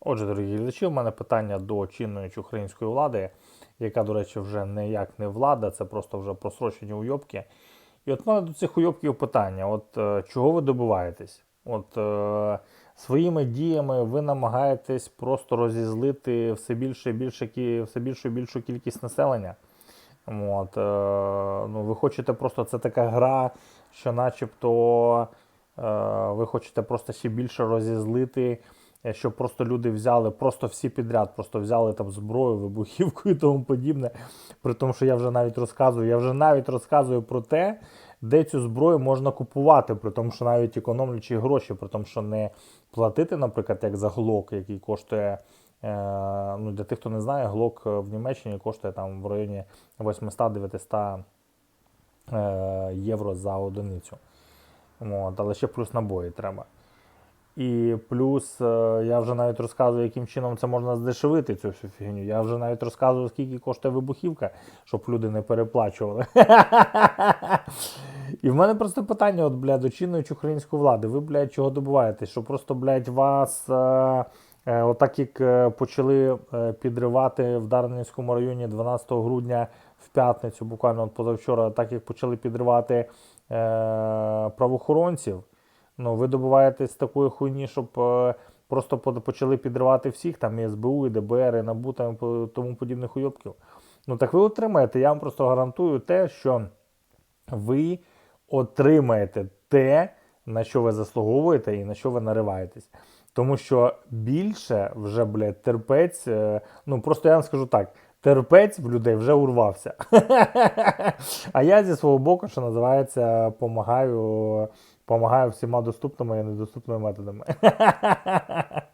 Отже, дорогі глядачі, у мене питання до чинної української влади, яка, до речі, вже ніяк не влада, це просто вже просрочені уйобки. І от мене до цих уйобків питання: от е, чого ви добиваєтесь? От е, своїми діями ви намагаєтесь просто розізлити все більше і більше все більшу і більшу кількість населення. От, е, ну, ви хочете просто це така гра, що начебто е, ви хочете просто ще більше розізлити, щоб просто люди взяли, просто всі підряд, просто взяли там зброю, вибухівку і тому подібне. При тому, що я вже навіть розказую, я вже навіть розказую про те, де цю зброю можна купувати, при тому, що навіть економлячи гроші, при тому, що не платити, наприклад, як за глок, який коштує. Е, ну, для тих, хто не знає, глок в Німеччині коштує там в районі 800-900 е, євро за одиницю. От, але ще плюс набої треба. І плюс е, я вже навіть розказую, яким чином це можна здешевити цю всю фігню. Я вже навіть розказую, скільки коштує вибухівка, щоб люди не переплачували. І в мене просто питання, от, блядь, до чинної української влади. Ви, блядь, чого добуваєтесь? Що просто, блядь, вас. Е, е, Отак як е, почали підривати в Дарницькому районі 12 грудня в п'ятницю, буквально от позавчора, так як почали підривати е, правоохоронців, ну ви добуваєтесь такої хуйні, щоб е, просто почали підривати всіх, там і СБУ, і ДБР, і НАБУ, там, і тому подібних уйобків. Ну так ви отримаєте, я вам просто гарантую те, що ви отримаєте те, на що ви заслуговуєте і на що ви нариваєтесь. Тому що більше вже, блядь, терпець, е, ну просто я вам скажу так. Терпець в людей вже урвався. а я зі свого боку, що називається, помагаю, помагаю всіма доступними і недоступними методами.